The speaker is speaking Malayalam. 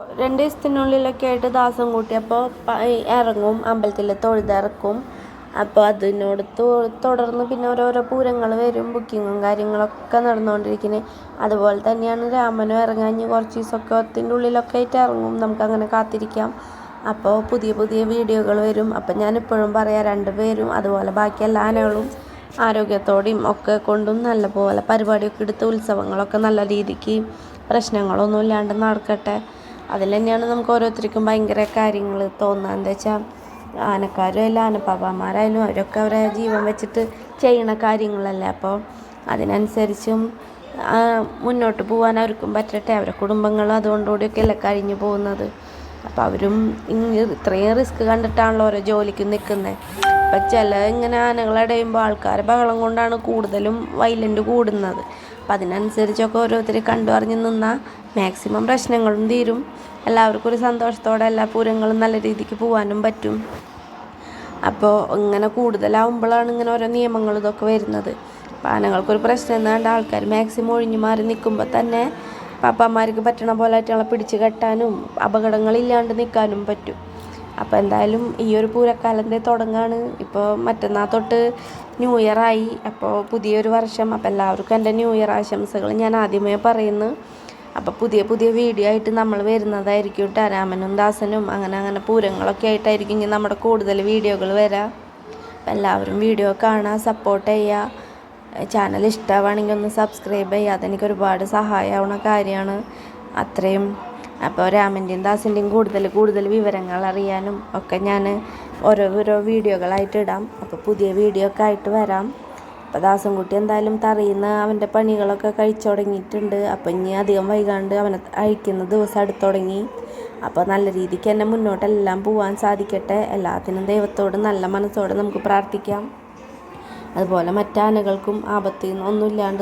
രണ്ട് ദിവസത്തിനുള്ളിലൊക്കെ ആയിട്ട് ദാസം കൂട്ടി അപ്പോൾ ഇറങ്ങും അമ്പലത്തിൽ തൊഴുതിറക്കും അപ്പോൾ അതിനോട് തുടർന്ന് പിന്നെ ഓരോരോ പൂരങ്ങൾ വരും ബുക്കിങ്ങും കാര്യങ്ങളൊക്കെ നടന്നുകൊണ്ടിരിക്കുന്നത്. അതുപോലെ തന്നെയാണ് രാമനും ഇറങ്ങാഞ്ഞ് കുറച്ച് ദിവസമൊക്കെ ഒത്തിന്റെ ഉള്ളിലൊക്കെ ആയിട്ട് ഇറങ്ങും. നമുക്കങ്ങനെ കാത്തിരിക്കാം. അപ്പോൾ പുതിയ പുതിയ വീഡിയോകൾ വരും. അപ്പം ഞാനിപ്പോഴും പറയാം രണ്ട് പേരും അതുപോലെ ബാക്കി എല്ലാ ആനകളും ആരോഗ്യത്തോടെയും ഒക്കെ കൊണ്ടും നല്ലപോലെ പരിപാടിയൊക്കെ എടുത്ത് ഉത്സവങ്ങളൊക്കെ നല്ല രീതിക്ക് പ്രശ്നങ്ങളൊന്നും ഇല്ലാണ്ട് നടക്കട്ടെ. അതിൽ തന്നെയാണ് നമുക്ക് ഓരോരുത്തർക്കും ഭയങ്കര കാര്യങ്ങൾ തോന്നുക എന്താ വെച്ചാൽ ആനക്കാരും അല്ല ആനപ്പാപ്പന്മാരായാലും അവരൊക്കെ അവരെ ജീവൻ വെച്ചിട്ട് ചെയ്യണ കാര്യങ്ങളല്ലേ. അപ്പോൾ അതിനനുസരിച്ചും മുന്നോട്ട് പോകാൻ അവർക്കും പറ്റട്ടെ. അവരുടെ കുടുംബങ്ങൾ അതുകൊണ്ടുകൂടിയൊക്കെ അല്ലേ കഴിഞ്ഞു പോകുന്നത്. അപ്പോൾ അവരും ഇത്രയും റിസ്ക് കണ്ടിട്ടാണല്ലോ ഓരോ ജോലിക്ക് നിൽക്കുന്നത് ഇപ്പം ചില ഇങ്ങനെ ആനകളടയുമ്പോൾ ആൾക്കാരെ ബഹളം കൊണ്ടാണ് കൂടുതലും വൈലന്റ് കൂടുന്നത്. അപ്പം അതിനനുസരിച്ചൊക്കെ ഓരോരുത്തർ കണ്ടു അറിഞ്ഞ് നിന്നാൽ മാക്സിമം പ്രശ്നങ്ങളും തീരും. എല്ലാവർക്കും ഒരു സന്തോഷത്തോടെ എല്ലാ പൂരങ്ങളും നല്ല രീതിക്ക് പോകാനും പറ്റും. അപ്പോൾ ഇങ്ങനെ കൂടുതലാവുമ്പോഴാണ് ഇങ്ങനെ ഓരോ നിയമങ്ങൾ ഇതൊക്കെ വരുന്നത്. അപ്പോൾ ആനകൾക്കൊരു പ്രശ്നം എന്നാണ്ട് ആൾക്കാർ മാക്സിമം ഒഴിഞ്ഞു മാറി നിൽക്കുമ്പോൾ തന്നെ പാപ്പാമാർക്ക് പറ്റണ പോലെ ആയിട്ടുള്ള പിടിച്ച് കെട്ടാനും അപകടങ്ങളില്ലാണ്ട് നിൽക്കാനും പറ്റും. അപ്പോൾ എന്തായാലും ഈ ഒരു പൂരക്കാലത്തെ തുടങ്ങാണ്. ഇപ്പോൾ മറ്റന്നാൾ തൊട്ട് ന്യൂ ഇയർ ആയി. അപ്പോൾ പുതിയൊരു വർഷം. അപ്പോൾ എല്ലാവർക്കും എന്റെ ന്യൂ ഇയർ ആശംസകൾ ഞാൻ ആദ്യമേ പറയുന്നു. അപ്പോൾ പുതിയ പുതിയ വീഡിയോ ആയിട്ട് നമ്മൾ വരുന്നതായിരിക്കും കേട്ടോ. രാമനും ദാസനും അങ്ങനെ അങ്ങനെ പൂരങ്ങളൊക്കെ ആയിട്ടായിരിക്കും ഇനി നമ്മുടെ കൂടുതൽ വീഡിയോകൾ വരാം. അപ്പോൾ എല്ലാവരും വീഡിയോ കാണുക സപ്പോർട്ട് ചെയ്യുക ചാനൽ ഇഷ്ടമാണെങ്കിൽ ഒന്ന് സബ്സ്ക്രൈബ് ചെയ്യുക അതെനിക്ക് ഒരുപാട് സഹായമാവുന്ന കാര്യമാണ്. അത്രയും അപ്പോൾ രാമന്റെയും ദാസിന്റെയും കൂടുതൽ കൂടുതൽ വിവരങ്ങൾ അറിയാനും ഒക്കെ ഞാൻ ഓരോ ഓരോ വീഡിയോകളായിട്ട് ഇടാം. അപ്പോൾ പുതിയ വീഡിയോ ഒക്കെ ആയിട്ട് വരാം. അപ്പോൾ ദാസൻകുട്ടി എന്തായാലും തറിയുന്ന അവന്റെ പണികളൊക്കെ കഴിച്ചു തുടങ്ങിയിട്ടുണ്ട്. അപ്പോൾ ഇനി അധികം വൈകാണ്ട് അവനെ അഴിക്കുന്ന ദിവസം അടുത്ത് തുടങ്ങി. അപ്പോൾ നല്ല രീതിക്ക് തന്നെ മുന്നോട്ടെല്ലാം പോകാൻ സാധിക്കട്ടെ. എല്ലാത്തിനും ദൈവത്തോട് നല്ല മനസ്സോടെ നമുക്ക് പ്രാർത്ഥിക്കാം. അതുപോലെ മറ്റാനകൾക്കും ആപത്തിൽ നിന്നൊന്നുമില്ലാണ്ട്